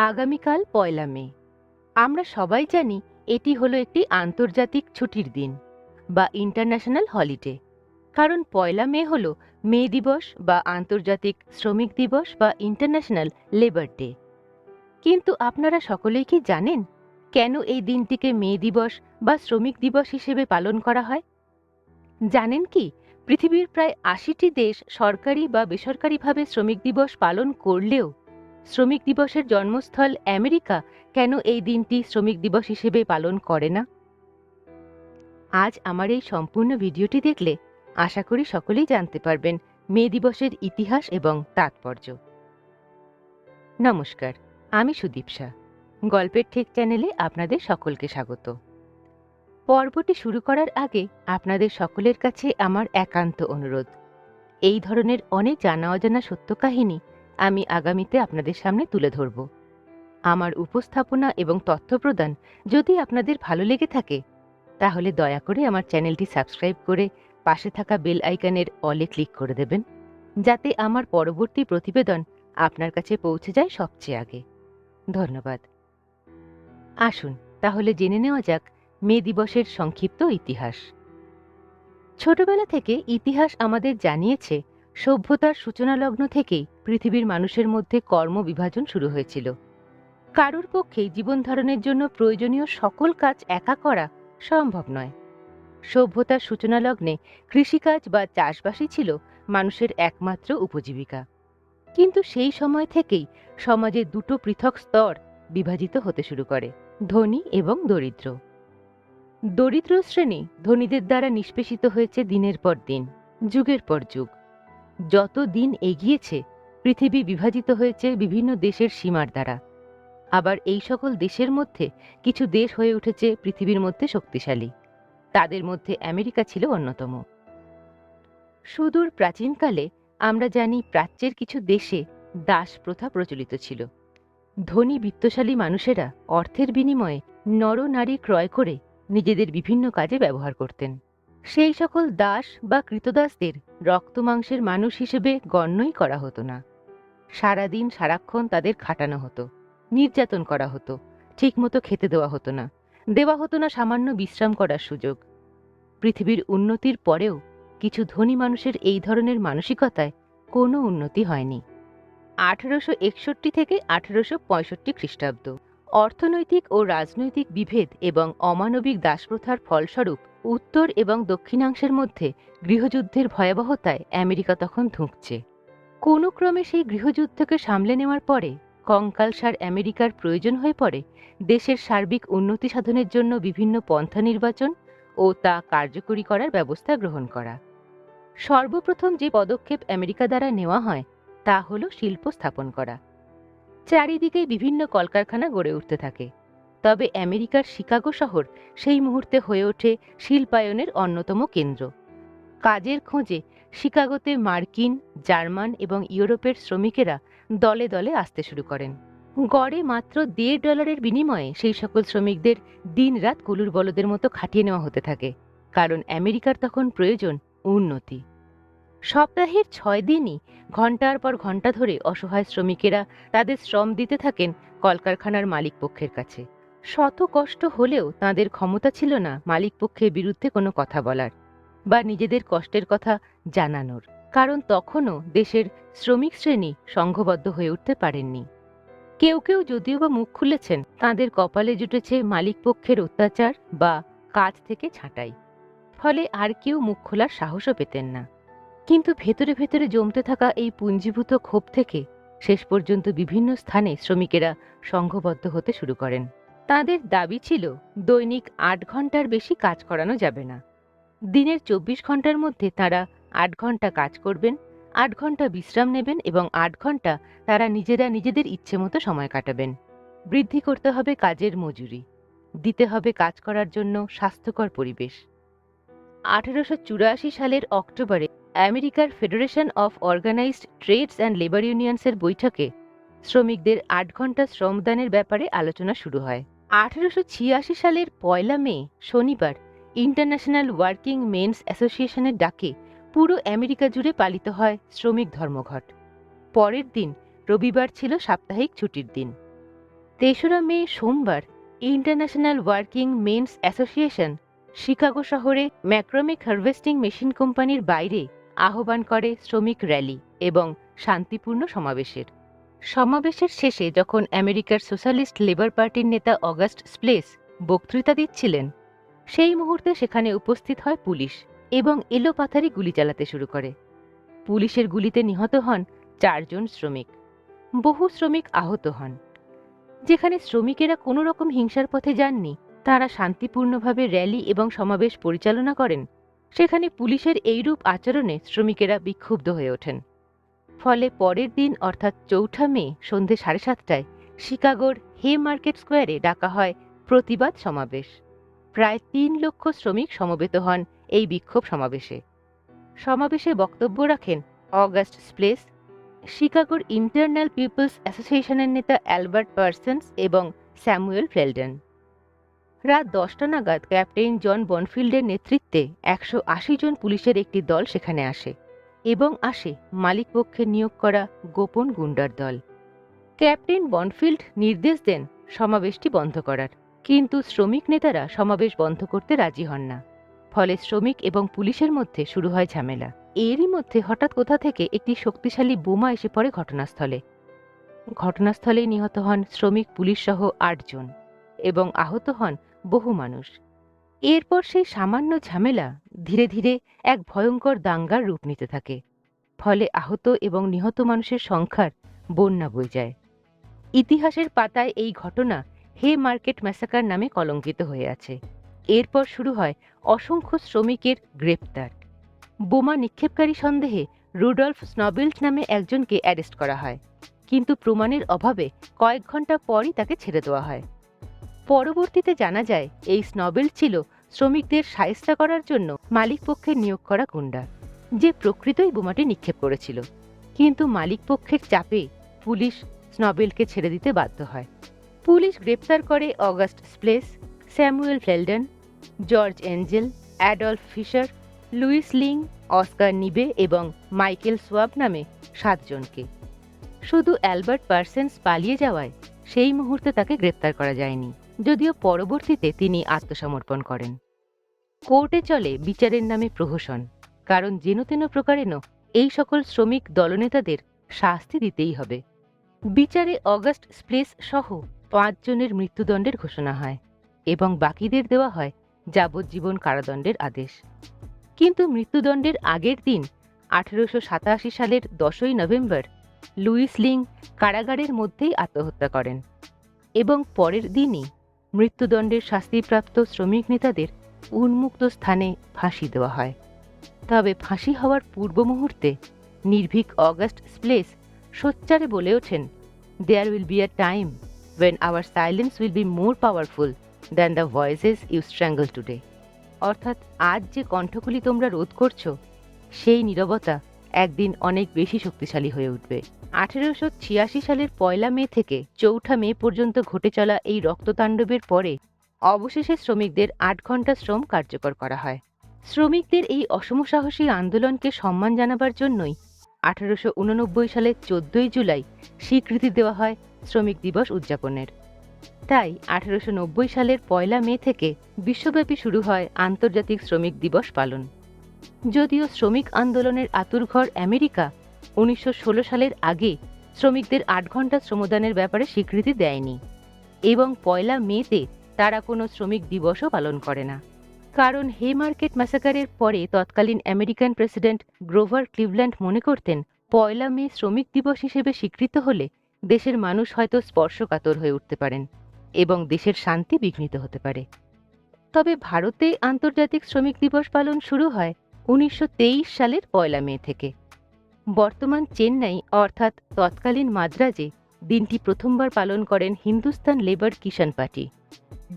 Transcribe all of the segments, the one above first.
আগামীকাল পয়লা মে। আমরা সবাই জানি এটি হলো একটি আন্তর্জাতিক ছুটির দিন বা ইন্টারন্যাশনাল হলিডে। কারণ পয়লা মে হলো মে দিবস বা আন্তর্জাতিক শ্রমিক দিবস বা ইন্টারন্যাশনাল লেবার ডে। কিন্তু আপনারা সকলেই কি জানেন কেন এই দিনটিকে মে দিবস বা শ্রমিক দিবস হিসেবে পালন করা হয়? জানেন কি? পৃথিবীর প্রায় আশিটি দেশ সরকারি বা বেসরকারিভাবে শ্রমিক দিবস পালন করলেও শ্রমিক দিবসের জন্মস্থল আমেরিকা কেন এই দিনটি শ্রমিক দিবস হিসেবে পালন করে না? আজ আমার এই সম্পূর্ণ ভিডিওটি দেখলে আশা করি সকলেই জানতে পারবেন মে দিবসের ইতিহাস এবং তাৎপর্য। নমস্কার, আমি সুদীপ শাহ। গল্পের ঠিক চ্যানেলে আপনাদের সকলকে স্বাগত। পর্বটি শুরু করার আগে আপনাদের সকলের কাছে আমার একান্ত অনুরোধ। এই ধরনের অনেক জানা অজানা সত্য কাহিনী আমি আগামীতে আপনাদের সামনে তুলে ধরব। আমার উপস্থাপনা এবং তথ্য প্রদান যদি আপনাদের ভালো লেগে থাকে, তাহলে দয়া করে আমার চ্যানেলটি সাবস্ক্রাইব করে পাশে থাকা বেল আইকনের অলে ক্লিক করে দেবেন, যাতে আমার পরবর্তী প্রতিবেদন আপনার কাছে পৌঁছে যায় সবচেয়ে আগে। ধন্যবাদ। আসুন, তাহলে জেনে নেওয়া যাক মে দিবসের সংক্ষিপ্ত ইতিহাস। ছোটবেলা থেকে ইতিহাস আমাদের জানিয়েছে সভ্যতার সূচনালগ্ন থেকেই পৃথিবীর মানুষের মধ্যে কর্ম বিভাজন শুরু হয়েছিল। কারুর পক্ষেই জীবন ধারণের জন্য প্রয়োজনীয় সকল কাজ একা করা সম্ভব নয়। সভ্যতার সূচনালগ্নে কৃষিকাজ বা চাষবাসই ছিল মানুষের একমাত্র উপজীবিকা। কিন্তু সেই সময় থেকেই সমাজে দুটো পৃথক স্তর বিভাজিত হতে শুরু করে, ধনী এবং দরিদ্র। দরিদ্র শ্রেণি ধনীদের দ্বারা নিষ্পেষিত হয়েছে দিনের পর দিন, যুগের পর যুগ। যত দিন এগিয়েছে, পৃথিবী বিভাজিত হয়েছে বিভিন্ন দেশের সীমার দ্বারা। আবার এই সকল দেশের মধ্যে কিছু দেশ হয়ে উঠেছে পৃথিবীর মধ্যে শক্তিশালী। তাদের মধ্যে আমেরিকা ছিল অন্যতম। সুদূর প্রাচীনকালে আমরা জানি প্রাচ্যের কিছু দেশে দাস প্রথা প্রচলিত ছিল। ধনী বিত্তশালী মানুষেরা অর্থের বিনিময়ে নর নারী ক্রয় করে নিজেদের বিভিন্ন কাজে ব্যবহার করতেন। সেই সকল দাস বা কৃতদাসদের রক্তমাংসের মানুষ হিসেবে গণ্যই করা হতো না। সারাদিন সারাক্ষণ তাদের খাটানো হতো, নির্যাতন করা হতো, ঠিকমতো খেতে দেওয়া হতো না, দেওয়া হতো না সামান্য বিশ্রাম করার সুযোগ। পৃথিবীর উন্নতির পরেও কিছু ধনী মানুষের এই ধরনের মানসিকতায় কোনো উন্নতি হয়নি। আঠারোশো একষট্টি থেকে আঠারোশো পঁয়ষট্টি খ্রিস্টাব্দ। অর্থনৈতিক ও রাজনৈতিক বিভেদ এবং অমানবিক দাসপ্রথার ফলস্বরূপ উত্তর এবং দক্ষিণাংশের মধ্যে গৃহযুদ্ধের ভয়াবহতায় আমেরিকা তখন ধুঁকছে। কোনো ক্রমে সেই গৃহযুদ্ধকে সামলে নেওয়ার পরে কঙ্কালসার আমেরিকার প্রয়োজন হয়ে পড়ে দেশের সার্বিক উন্নতি সাধনের জন্য বিভিন্ন পন্থা নির্বাচন ও তা কার্যকরী করার ব্যবস্থা গ্রহণ করা। সর্বপ্রথম যে পদক্ষেপ আমেরিকা দ্বারা নেওয়া হয় তা হল শিল্প স্থাপন করা। চারিদিকে বিভিন্ন কলকারখানা গড়ে উঠতে থাকে। তবে আমেরিকার শিকাগো শহর সেই মুহূর্তে হয়ে ওঠে শিল্পায়নের অন্যতম কেন্দ্র। কাজের খোঁজে শিকাগোতে মার্কিন, জার্মান এবং ইউরোপের শ্রমিকেরা দলে দলে আসতে শুরু করেন। গড়ে মাত্র দেড় ডলারের বিনিময়ে সেই সকল শ্রমিকদের দিনরাত কুলুর বলদের মতো খাটিয়ে নেওয়া হতে থাকে, কারণ আমেরিকার তখন প্রয়োজন উন্নতি। সপ্তাহের ছয় দিনই ঘণ্টার পর ঘণ্টা ধরে অসহায় শ্রমিকেরা তাদের শ্রম দিতে থাকেন কলকারখানার মালিক পক্ষের কাছে। শত কষ্ট হলেও তাদের ক্ষমতা ছিল না মালিক পক্ষের বিরুদ্ধে কোনো কথা বলার বা নিজেদের কষ্টের কথা জানানোর, কারণ তখনও দেশের শ্রমিক শ্রেণি সংঘবদ্ধ হয়ে উঠতে পারেননি। কেউ কেউ যদিও বা মুখ খুলেছেন তাদের কপালে জুটেছে মালিক পক্ষের অত্যাচার বা কাজ থেকে ছাঁটাই, ফলে আর কেউ মুখ খোলার সাহসও পেতেন না। কিন্তু ভেতরে ভেতরে জমতে থাকা এই পুঞ্জীভূত ক্ষোভ থেকে শেষ পর্যন্ত বিভিন্ন স্থানে শ্রমিকেরা সংঘবদ্ধ হতে শুরু করেন। তাদের দাবি ছিল, দৈনিক আট ঘণ্টার বেশি কাজ করানো যাবে না। দিনের চব্বিশ ঘণ্টার মধ্যে তারা আট ঘণ্টা কাজ করবেন, আট ঘণ্টা বিশ্রাম নেবেন এবং আট ঘণ্টা তারা নিজেরা নিজেদের ইচ্ছে মতো সময় কাটাবেন। বৃদ্ধি করতে হবে কাজের মজুরি, দিতে হবে কাজ করার জন্য স্বাস্থ্যকর পরিবেশ। আঠেরোশো চুরাশি সালের অক্টোবরে আমেরিকার federation of organised trades and labour ইউনিয়নসের বৈঠকে শ্রমিকদের আট ঘণ্টা শ্রমদানের ব্যাপারে আলোচনা শুরু হয়। আঠেরোশো ছিয়াশি সালের পয়লা মে, শনিবার ইন্টারন্যাশনাল ওয়ার্কিং মেন্স অ্যাসোসিয়েশনের ডাকে পুরো আমেরিকা জুড়ে পালিত হয় শ্রমিক ধর্মঘট। পরের দিন রবিবার ছিল সাপ্তাহিক ছুটির দিন। তেসরা মে, সোমবার international working men's association Chicago শহরে ম্যাক্রমিক হারভেস্টিং মেশিন কোম্পানির বাইরে আহ্বান করে শ্রমিক র্যালি এবং শান্তিপূর্ণ সমাবেশের। সমাবেশের শেষে যখন আমেরিকার সোশ্যালিস্ট লেবার পার্টির নেতা অগাস্ট স্প্লেস বক্তৃতা দিচ্ছিলেন, সেই মুহূর্তে সেখানে উপস্থিত হয় পুলিশ এবং এলোপাথারি গুলি চালাতে শুরু করে। পুলিশের গুলিতে নিহত হন চারজন শ্রমিক, বহু শ্রমিক আহত হন। যেখানে শ্রমিকেরা কোনো রকম হিংসার পথে যাননি, তারা শান্তিপূর্ণভাবে র্যালি এবং সমাবেশ পরিচালনা করেন, সেখানে পুলিশের এইরূপ আচরণে শ্রমিকেরা বিক্ষুব্ধ হয়ে ওঠেন। ফলে পরের দিন, অর্থাৎ চৌঠা মে, সন্ধে সাড়ে সাতটায়, শিকাগোর হে মার্কেট স্কোয়ারে ডাকা হয় প্রতিবাদ সমাবেশ। প্রায় তিন লক্ষ শ্রমিক সমবেত হন এই বিক্ষোভ সমাবেশে। সমাবেশে বক্তব্য রাখেন অগাস্ট স্প্লেস, শিকাগোর ইন্টারন্যাল পিপলস অ্যাসোসিয়েশনের নেতা অ্যালবার্ট পার্সন্স এবং স্যামুয়েল ফেলডেন রাত দশটা নাগাদ ক্যাপ্টেন জন বনফিল্ডের নেতৃত্বে একশো আশি জন পুলিশের একটি দল সেখানে আসে। এবং আসে মালিকপক্ষের নিয়োগ করা গোপন গুন্ডার দল। ক্যাপ্টেন বনফিল্ড নির্দেশ দেন সমাবেশটি বন্ধ করার, কিন্তু শ্রমিক নেতারা সমাবেশ বন্ধ করতে রাজি হন না। ফলে শ্রমিক এবং পুলিশের মধ্যে শুরু হয় ঝামেলা। এরই মধ্যে হঠাৎ কোথা থেকে একটি শক্তিশালী বোমা এসে পড়ে ঘটনাস্থলে। ঘটনাস্থলেই নিহত হন শ্রমিক পুলিশ সহ আটজন এবং আহত হন বহু মানুষ। এরপর সেই সামান্য ঝামেলা ধীরে ধীরে এক ভয়ঙ্কর দাঙ্গার রূপ নিতে থাকে। ফলে আহত এবং নিহত মানুষের সংখ্যার বন্যা বয়ে যায়। ইতিহাসের পাতায় এই ঘটনা হে মার্কেট ম্যাসাকার নামে কলঙ্কিত হয়ে আছে। এরপর শুরু হয় অসংখ্য শ্রমিকের গ্রেপ্তার। বোমা নিক্ষেপকারী সন্দেহে রুডলফ স্নবিল্ট নামে একজনকে অ্যারেস্ট করা হয়। কিন্তু প্রমাণের অভাবে কয়েক ঘণ্টা পরই তাকে ছেড়ে দেওয়া হয়। পরবর্তীতে জানা যায়, এই স্নবেল ছিল শ্রমিকদের সায়স্তা করার জন্য মালিকপক্ষের নিয়োগ করা গুন্ডা, যে প্রকৃতই বোমাটি নিক্ষেপ করেছিল। কিন্তু মালিকপক্ষের চাপে পুলিশ স্নবেলকে ছেড়ে দিতে বাধ্য হয়। পুলিশ গ্রেপ্তার করে August Spies, Samuel Fielden George Engel, Adolph Fischer, Louis Lingg, Oscar Neebe এবং মাইকেল সোয়াব নামে সাতজনকে। শুধু অ্যালবার্ট পার্সেন্স পালিয়ে যাওয়ায় সেই মুহূর্তে তাকে গ্রেপ্তার করা যায়নি। যদিও পরবর্তীতে তিনি আত্মসমর্পণ করেন। কোর্টে চলে বিচারের নামে প্রহসন, কারণ যেন তেন প্রকারেণ এই সকল শ্রমিক দলনেতাদের শাস্তি দিতেই হবে। বিচারে অগাস্ট স্প্লেস সহ পাঁচজনের মৃত্যুদণ্ডের ঘোষণা হয় এবং বাকিদের দেওয়া হয় যাবজ্জীবন কারাদণ্ডের আদেশ। কিন্তু মৃত্যুদণ্ডের আগের দিন আঠেরোশো সাতাশি সালের দশই নভেম্বর লুইস লিং কারাগারের মধ্যেই আত্মহত্যা করেন এবং পরের দিনই মৃত্যুদণ্ডের শাস্তিপ্রাপ্ত শ্রমিক নেতাদের উন্মুক্ত স্থানে ফাঁসি দেওয়া হয়। তবে ফাঁসি হওয়ার পূর্ব মুহূর্তে নির্ভীক অগাস্ট স্প্লেস সোচ্চারে বলে ওঠেন there will be a time when our silence will be more powerful than the voices you strangle today অর্থাৎ আজ যে কণ্ঠগুলি তোমরা রোধ করছ, সেই নীরবতা একদিন অনেক বেশি শক্তিশালী হয়ে উঠবে। আঠেরোশো ছিয়াশি সালের পয়লা মে থেকে চৌঠা মে পর্যন্ত ঘটে চলা এই রক্ততাণ্ডবের পরে অবশেষে শ্রমিকদের আট ঘণ্টা শ্রম কার্যকর করা হয়। শ্রমিকদের এই অসম সাহসী আন্দোলনকে সম্মান জানাবার জন্যই আঠারোশো উননব্বই সালের চোদ্দই জুলাই স্বীকৃতি দেওয়া হয় শ্রমিক দিবস উদযাপনের। তাই আঠারোশো নব্বই সালের পয়লা মে থেকে বিশ্বব্যাপী শুরু হয় আন্তর্জাতিক শ্রমিক দিবস পালন। যদিও শ্রমিক আন্দোলনের আতুরঘর আমেরিকা উনিশশো ষোলো সালের আগে শ্রমিকদের আট ঘণ্টা শ্রমদানের ব্যাপারে স্বীকৃতি দেয়নি এবং পয়লা মেতে তারা কোনো শ্রমিক দিবসও পালন করে না। কারণ হে মার্কেট ম্যাসাকারের পরে তৎকালীন আমেরিকান প্রেসিডেন্ট গ্রোভার ক্লিভল্যান্ড মনে করতেন, পয়লা মে শ্রমিক দিবস হিসেবে স্বীকৃত হলে দেশের মানুষ হয়তো স্পর্শকাতর হয়ে উঠতে পারেন এবং দেশের শান্তি বিঘ্নিত হতে পারে। তবে ভারতে আন্তর্জাতিক শ্রমিক দিবস পালন শুরু হয় উনিশশো তেইশ সালের পয়লা মে থেকে। বর্তমান চেন্নাই অর্থাৎ তৎকালীন মাদ্রাজে দিনটি প্রথমবার পালন করেন হিন্দুস্তান লেবার কিষাণ পার্টি,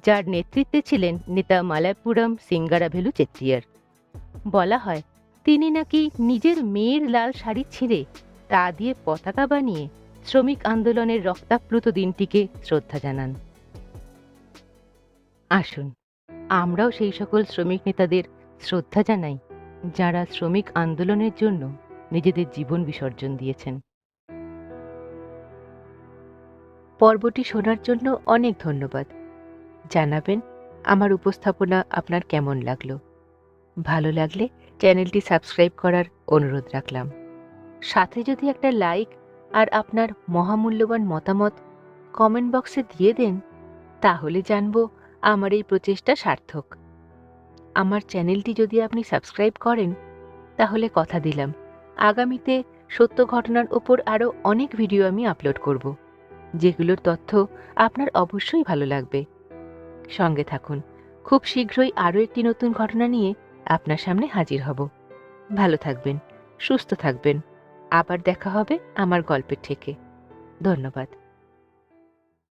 যার নেতৃত্বে ছিলেন নেতা মালাপুরম সিঙ্গারাভেলু চেত্তিয়ার। বলা হয়, তিনি নাকি নিজের মেয়ের লাল শাড়ি ছিঁড়ে তা দিয়ে পতাকা বানিয়ে শ্রমিক আন্দোলনের রক্তাপ্লুত দিনটিকে শ্রদ্ধা জানান। আসুন, আমরাও সেই সকল শ্রমিক নেতাদের শ্রদ্ধা জানাই। যারা শ্রমিক আন্দোলনের জন্য নিজেদের জীবন বিসর্জন দিয়েছেন। পর্বটি শোনার জন্য অনেক ধন্যবাদ। জানাবেন, আমার উপস্থাপনা আপনার কেমন লাগল? ভালো লাগলে চ্যানেলটি সাবস্ক্রাইব করার অনুরোধ রাখলাম। সাথে যদি একটা লাইক আর আপনার মহামূল্যবান মতামত কমেন্ট বক্সে দিয়ে দেন, তাহলে জানব আমার এই প্রচেষ্টা সার্থক। আমার চ্যানেলটি যদি আপনি সাবস্ক্রাইব করেন, তাহলে কথা দিলাম। আগামীতে সত্য ঘটনার ওপর আরও অনেক ভিডিও আমি আপলোড করব, যেগুলোর তথ্য আপনার অবশ্যই ভালো লাগবে। সঙ্গে থাকুন, খুব শীঘ্রই আরও একটি নতুন ঘটনা নিয়ে আপনার সামনে হাজির হব। ভালো থাকবেন, সুস্থ থাকবেন। আবার দেখা হবে আমার গল্পের থেকে। ধন্যবাদ।